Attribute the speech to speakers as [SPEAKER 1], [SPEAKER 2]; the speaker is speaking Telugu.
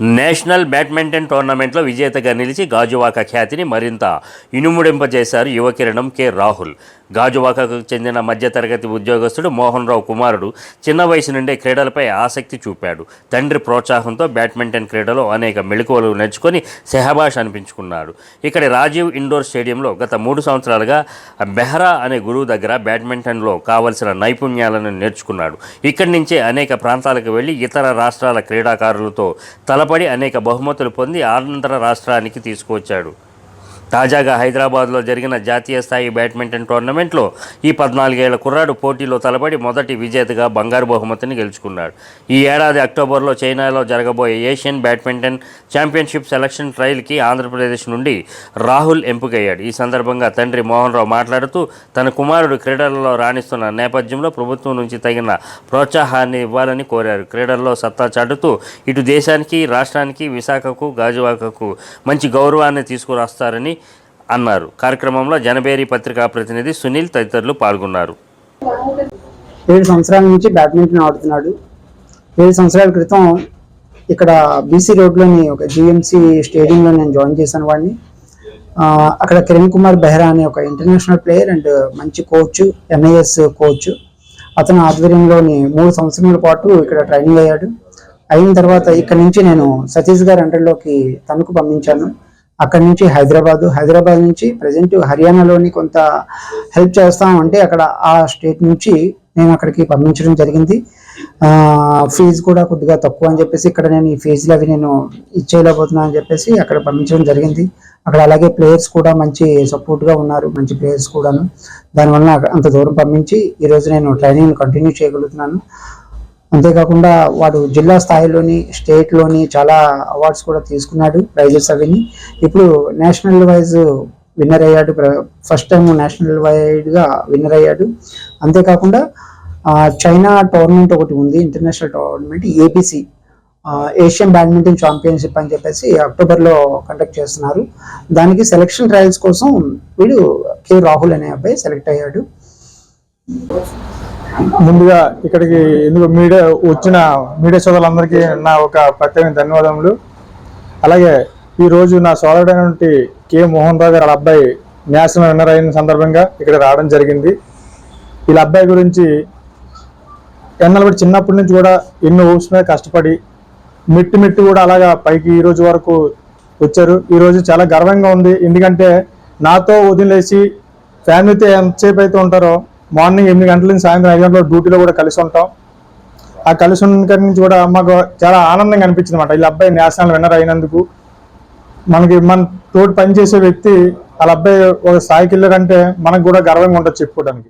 [SPEAKER 1] నేషనల్ బ్యాడ్మింటన్ టోర్నమెంట్లో విజేతగా నిలిచి గాజువాక ఖ్యాతిని మరింత ఇనుముడింపజేశారు యువకిరణం కె. రాహుల్. గాజువాకకు చెందిన మధ్యతరగతి ఉద్యోగస్తుడు మోహన్ రావు కుమారుడు చిన్న వయసు నుండే క్రీడలపై ఆసక్తి చూపాడు. తండ్రి ప్రోత్సాహంతో బ్యాడ్మింటన్ క్రీడలో అనేక మెళుకువలు నేర్చుకొని సెహబాష్ అనిపించుకున్నాడు. ఇక్కడి రాజీవ్ ఇండోర్ స్టేడియంలో గత మూడు సంవత్సరాలుగా బెహ్రా అనే గురువు దగ్గర బ్యాడ్మింటన్లో కావలసిన నైపుణ్యాలను నేర్చుకున్నాడు. ఇక్కడి నుంచే అనేక ప్రాంతాలకు వెళ్ళి ఇతర రాష్ట్రాల క్రీడాకారులతో తల పడి అనేక బహుమతులు పొంది ఆంధ్ర రాష్ట్రానికి తీసుకువచ్చాడు. తాజాగా హైదరాబాద్లో జరిగిన జాతీయ స్థాయి బ్యాడ్మింటన్ టోర్నమెంట్లో ఈ పద్నాలుగేళ్ళ కుర్రాడు పోటీలో తలపడి మొదటి విజేతగా బంగారు బహుమతిని గెలుచుకున్నాడు. ఈ ఏడాది అక్టోబర్లో చైనాలో జరగబోయే ఏషియన్ బ్యాడ్మింటన్ ఛాంపియన్షిప్ సెలక్షన్ ట్రయల్కి ఆంధ్రప్రదేశ్ నుండి రాహుల్ ఎంపికయ్యాడు. ఈ సందర్భంగా తండ్రి మోహన్ రావు మాట్లాడుతూ తన కుమారుడు క్రీడలలో రాణిస్తున్న నేపథ్యంలో ప్రభుత్వం నుంచి తగిన ప్రోత్సాహాన్ని ఇవ్వాలని కోరారు. క్రీడల్లో సత్తా చాటుతూ ఇటు దేశానికి రాష్ట్రానికి విశాఖకు గాజువాకకు మంచి గౌరవాన్ని తీసుకురాస్తారని అన్నారు. కార్యక్రమంలో జనబేరి పత్రికా ప్రతినిధి సునీల్ తదితరులు పాల్గొన్నారు.
[SPEAKER 2] ఏడు సంవత్సరాల నుంచి బ్యాడ్మింటన్ ఆడుతున్నాడు. ఏడు సంవత్సరాల క్రితం ఇక్కడ బీసీ రోడ్లోని ఒక జిఎంసి స్టేడియంలో నేను జాయిన్ చేశాను వాడిని. అక్కడ కిరణ్ కుమార్ బెహ్రా అనే ఒక ఇంటర్నేషనల్ ప్లేయర్ అండ్ మంచి కోచ్ ఎంఐఎస్ కోచ్. అతను ఆధ్వర్యంలోని మూడు సంవత్సరాల పాటు ఇక్కడ ట్రైనింగ్ అయ్యాడు. అయిన తర్వాత ఇక్కడ నుంచి నేను సతీష్ గారి అండర్లోకి తణుకు పంపించాను. అక్కడి నుంచి హైదరాబాదు హైదరాబాద్ నుంచి ప్రజెంట్ హర్యానాలోని కొంత హెల్ప్ చేస్తాం అంటే అక్కడ ఆ స్టేట్ నుంచి నేను అక్కడికి పంపించడం జరిగింది. ఫీజు కూడా కొద్దిగా తక్కువ అని చెప్పేసి ఇక్కడ నేను ఈ ఫీజులు అవి నేను ఇచ్చేయలేకపోతున్నాను అని చెప్పేసి అక్కడ పంపించడం జరిగింది. అక్కడ అలాగే ప్లేయర్స్ కూడా మంచి సపోర్ట్గా ఉన్నారు మంచి ప్లేయర్స్ కూడాను. దానివల్ల అంత దూరం పంపించి ఈరోజు నేను ట్రైనింగ్ కంటిన్యూ చేయగలుగుతున్నాను. అంతేకాకుండా వాడు జిల్లా స్థాయిలోని స్టేట్లోని చాలా అవార్డ్స్ కూడా తీసుకున్నాడు ప్రైజెస్ అవిని ఇప్పుడు నేషనల్ వైజ్ విన్నర్ అయ్యాడు ఫస్ట్ టైం నేషనల్ వైడ్గా విన్నర్ అయ్యాడు. అంతేకాకుండా చైనా టోర్నమెంట్ ఒకటి ఉంది international tournament ABC Asian badminton championship అని చెప్పేసి అక్టోబర్లో కండక్ట్ చేస్తున్నారు. దానికి సెలక్షన్ ట్రయల్స్ కోసం వీడు కె రాహుల్ అనే అబ్బాయి సెలెక్ట్ అయ్యాడు.
[SPEAKER 3] ముందుగా ఇక్కడికి ఎందుకు మీడియా వచ్చిన మీడియా సోదరులందరికీ నా ఒక ప్రత్యేక ధన్యవాదములు. అలాగే ఈరోజు నా సోదరుడైనటువంటి కె. మోహన్ రావు గారు అబ్బాయి నేషనల్ విన్నర్ అయిన సందర్భంగా ఇక్కడ రావడం జరిగింది. వీళ్ళ అబ్బాయి గురించి ఎన్నలబడి చిన్నప్పటి నుంచి కూడా ఎన్నో ఊప్స్ మీద కష్టపడి మిట్టి మిట్టి కూడా అలాగా పైకి ఈ రోజు వరకు వచ్చారు. ఈరోజు చాలా గర్వంగా ఉంది. ఎందుకంటే నాతో వదిలేసి ఫ్యామిలీతో ఎంతసేపు అయితే ఉంటారో మార్నింగ్ ఎనిమిది గంటల నుంచి సాయంత్రం ఐదు గంటల డ్యూటీలో కూడా కలిసి ఉంటాం. ఆ కలిసి ఉన్న నుంచి కూడా మాకు చాలా ఆనందంగా అనిపించింది అనమాట వీళ్ళ అబ్బాయి నేషనల్ విన్నర్ అయినందుకు. మనకి మన తోటి పనిచేసే వ్యక్తి వాళ్ళ అబ్బాయి ఒక స్థాయికి వెళ్ళారంటే మనకు కూడా గర్వంగా ఉంటుంది చెప్పుకోవడానికి.